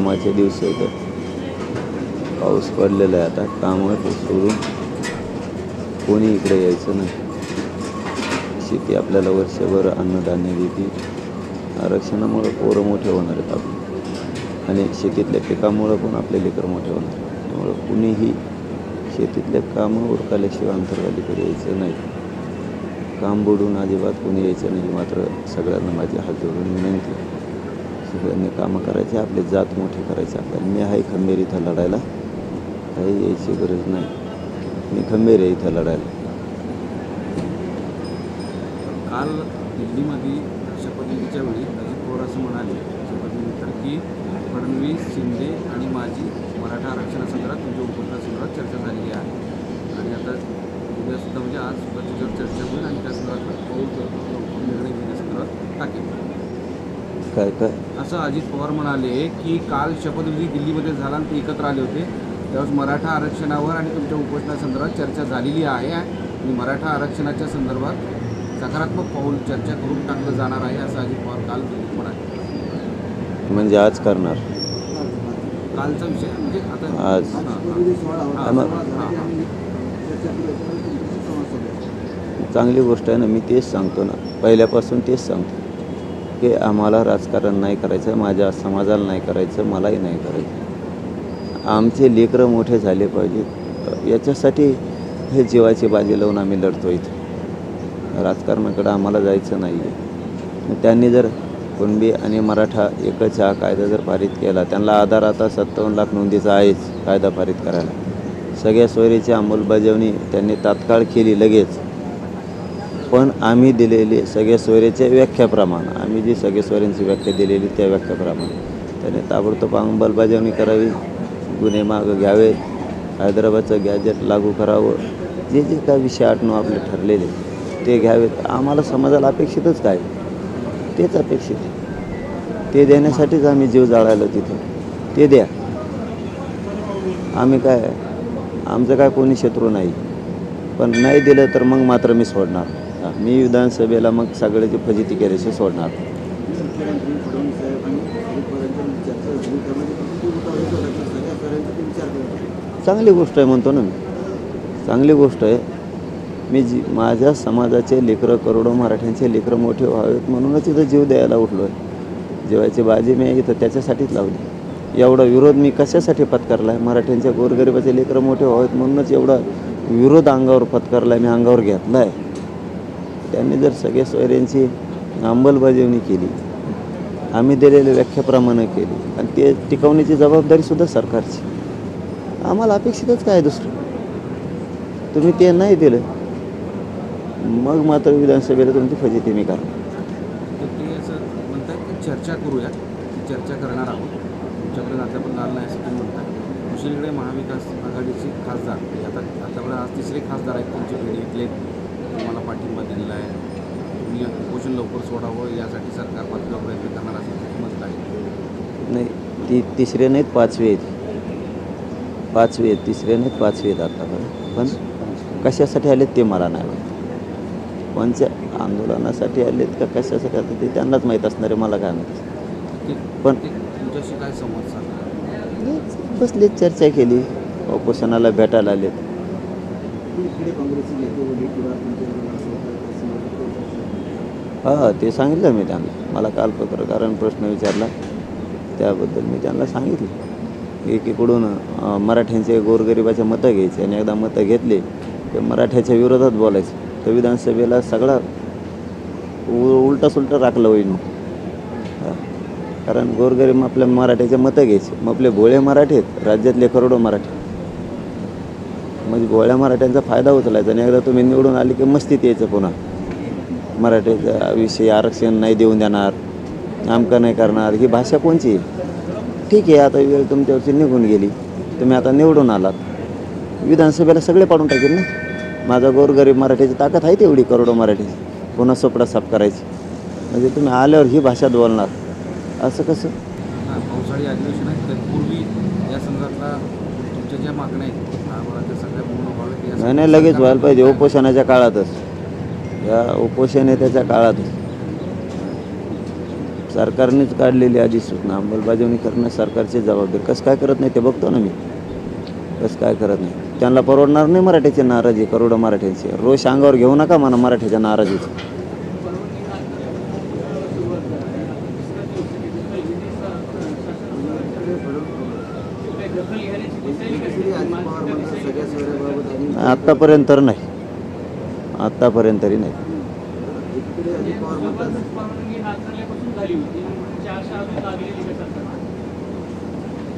कामाचे दिवस येतात पाऊस पडलेला आहे आता कामं सोडून कोणी इकडे यायचं नाही. शेती आपल्याला वर्षभर अन्नधान्य देते. आरक्षणामुळं पोरं मोठे होणार आहेत आपण आणि शेतीतल्या पिकामुळं पण आपले लेकर मोठे होणार त्यामुळं कुणीही शेतीतल्या कामं उरकाल्याशिवाय अंतर्गालीकडे यायचं नाही. काम बुडून अजिबात कोणी यायचं नाही मात्र सगळ्यांना माझी हात जोडून विनंती आहे. सगळ्यांनी कामं करायची आपली जात मोठी करायची आपल्याला. मी आहे खंबेर इथं लढायला. काही यायची गरज नाही. मी खंबेर आहे इथं लढायला. काल दिल्लीमध्ये शपथविधीच्या वेळी अजित पवार असं म्हणाले शपथविधीनंतर की फडणवीस शिंदे आणि माझी मराठा आरक्षणासंदर्भात तुमच्या उपक्रमासंदर्भात चर्चा झालेली आहे. आणि आता उद्यासुद्धा म्हणजे आज सुद्धा त्याच्यावर चर्चा होईल आणि त्यासंदर्भात संदर्भात पाऊल निर्णय घेण्यासंदर्भात टाकेल काय काय? असं अजित पवार म्हणाले की काल शपथविधी दिल्लीमध्ये झाला आणि ते एकत्र आले होते. त्यावेळेस मराठा आरक्षणावर आणि तुमच्या उपोषणासंदर्भात चर्चा झालेली आहे आणि मराठा आरक्षणाच्या संदर्भात सकारात्मक पाऊल चर्चा करून टाकलं जाणार आहे असं अजित पवार काल म्हणाले. म्हणजे आज करणार? कालचा विषय म्हणजे आता आज. चांगली गोष्ट आहे ना मी तेच सांगतो ना. पहिल्यापासून तेच सांगतो. की आम्हाला राजकारण नाही करायचं माझ्या समाजाला नाही करायचं मलाही नाही करायचं. आमचे लेकरं मोठे झाले पाहिजेत. याच्यासाठी हे जीवाची बाजी लावून आम्ही लढतो इथं. राजकारणाकडं आम्हाला जायचं नाही आहे त्यांनी जर कुणबी आणि मराठा एकच हा कायदा जर पारित केला त्यांना आधार आता सत्तावन्न लाख नोंदीचा आहेच कायदा पारित करायला. सगळ्या सोयरीची अंमलबजावणी त्यांनी तात्काळ केली लगेच. पण आम्ही दिलेली सगळ्या सोयऱ्याच्या व्याख्याप्रमाणे आम्ही जी सगळ्या सोयऱ्यांची व्याख्या दिलेली त्या व्याख्याप्रमाणे. त्याने ताबडतोब अंमलबजावणी करावी गुन्हे मागं घ्यावे हैदराबादचं गॅजेट लागू करावं जे जे काय विषय आठवून आपले ठरलेले ते घ्यावेत. आम्हाला समाजाला अपेक्षितच काय? तेच अपेक्षित आहे. ते देण्यासाठीच आम्ही जीव जाळायला तिथं. ते द्या. आम्ही काय आमचं काय कोणी शत्रू नाही. पण नाही दिलं तर मग मात्र मी सोडणार. मी विधानसभेला मग सगळ्याची फजिती केल्याशी सोडणार. चांगली गोष्ट आहे म्हणतो ना मी. चांगली गोष्ट आहे. मी जी माझ्या समाजाचे लेकरं करोडो मराठ्यांचे लेकरं मोठे व्हावेत म्हणूनच इथं जीव द्यायला उठलो आहे जेवायची बाजी मी इथं त्याच्यासाठीच लावली. एवढा विरोध मी कशासाठी पत्करला आहे मराठ्यांच्या गोरगरिबाचे लेकरं मोठे व्हावेत म्हणूनच एवढा विरोध अंगावर पत्करला आहे मी अंगावर घेतला आहे त्यांनी जर सगळ्या सोयऱ्यांची अंमलबजावणी केली आम्ही दिलेल्या व्याख्याप्रमाणे केली आणि ते टिकवण्याची जबाबदारीसुद्धा सरकारची. आम्हाला अपेक्षितच काय दुसरं? तुम्ही ते नाही दिलं मग मात्र विधानसभेला तुमची फजिती मी करणार. तर असं चर्चा करूया चर्चा करणार आहोत. तुमच्याकडे अद्याप झालं नाही असं म्हणतात. दुसरीकडे महाविकास आघाडीचे खासदार म्हणजे आता आतापर्यंत आज तिसरे खासदार आहेत त्यांचे इथले. तुम्हाला पाठिंबा दिलेला आहे. तुम्ही उपोषण लवकर सोडावं यासाठी सरकार पातळीवर प्रयत्न करणार असं तुम्ही म्हणताय नाही ती तिसरे नाहीत पाचवे आहेत. पाचवे आहेत तिसरे नाहीत पाचवे आहेत आतापर्यंत पण. कशासाठी आलेत ते मला नाही माहीत. कोणत्या आंदोलनासाठी आलेत का कशासाठी आता ते त्यांनाच माहीत असणार आहे मला काय माहीत पण तुमच्याशी काय संवाद साधला? बसले चर्चा केली. उपोषणाला भेटायला आलेत ते इकडे काँग्रेसचे नेते वडील किंवा तुमच्या हां ते सांगितलं मी त्यांना. मला काल पत्रकारांनी प्रश्न विचारला. त्याबद्दल मी त्यांना सांगितलं. एकीकडून मराठ्यांचे गोरगरिबाचे मतं घ्यायचे आणि एकदा मतं घेतले ते मराठ्याच्या विरोधात बोलायचं. तर विधानसभेला सगळा उ उलटा सुलटा राखलं होईल मग कारण गोरगरीब आपल्या मराठ्याचे मतं घ्यायचे. मग आपले भोळे मराठी आहेत. राज्यातले करोडो मराठी. म्हणजे भोळ्या मराठ्यांचा फायदा उचलायचा आणि एकदा तुम्ही निवडून आले की मस्तीत यायचं पुन्हा. मराठीच्या विषयी आरक्षण नाही देऊन देणार आमकं नाही करणार ही भाषा कोणची? आहे? ठीक आहे आता वेळ तुमच्यावरची निघून गेली. तुम्ही आता निवडून आलात. विधानसभेला सगळे पाडून टाकेल ना? माझा गोरगरीब मराठीची ताकद आहे तेवढी करोडो मराठीची. पुन्हा सोपडा साफ करायची. म्हणजे तुम्ही आल्यावर ही भाषात बोलणार असं कसं? पावसाळी अधिवेशन आहे तत्पूर्वी या संदर्भातला तुमच्या ज्या मागण्या आहेत नाही नाही लगेच व्हायला पाहिजे उपोषणाच्या काळातच. या उपोषण आहे त्याच्या काळातच सरकारनेच काढलेली अधिसूचना अंमलबजावणी करणं सरकारची जबाबदारी. कसं काय करत नाही ते बघतो ना मी. कसं काय करत नाही. त्यांना परवडणार नाही मराठीची नाराजी करोडो मराठ्यांची रोष अंगावर घेऊ नका म्हणा मराठीच्या नाराजीचं. आत्तापर्यंत तर नाही. आत्तापर्यंत तरी नाही.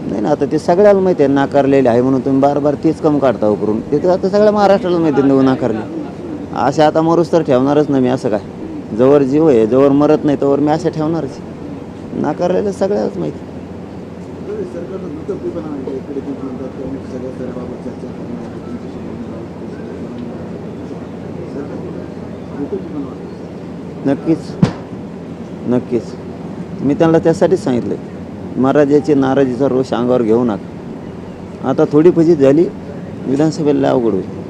नाही ना आता ते सगळ्याला माहिती आहे नाकारलेले आहे म्हणून तुम्ही बार बार तीच कम काढता उकरून ते तर आता सगळ्या महाराष्ट्राला माहिती आहे नाकारले. असे आता मरूस तर ठेवणारच नाही मी असं काय? जवळ जीव आहे जवळ मरत नाही तोवर मी असं ठेवणारच नाकारलेलं सगळ्यालाच माहिती तर सरकारनं नक्कीच. नक्कीच. मी त्यांना त्यासाठीच सांगितलं महाराजाची नाराजीचा रोष अंगावर घेऊ नका. आता थोडी फजित झाली विधानसभेला अवघड होईल.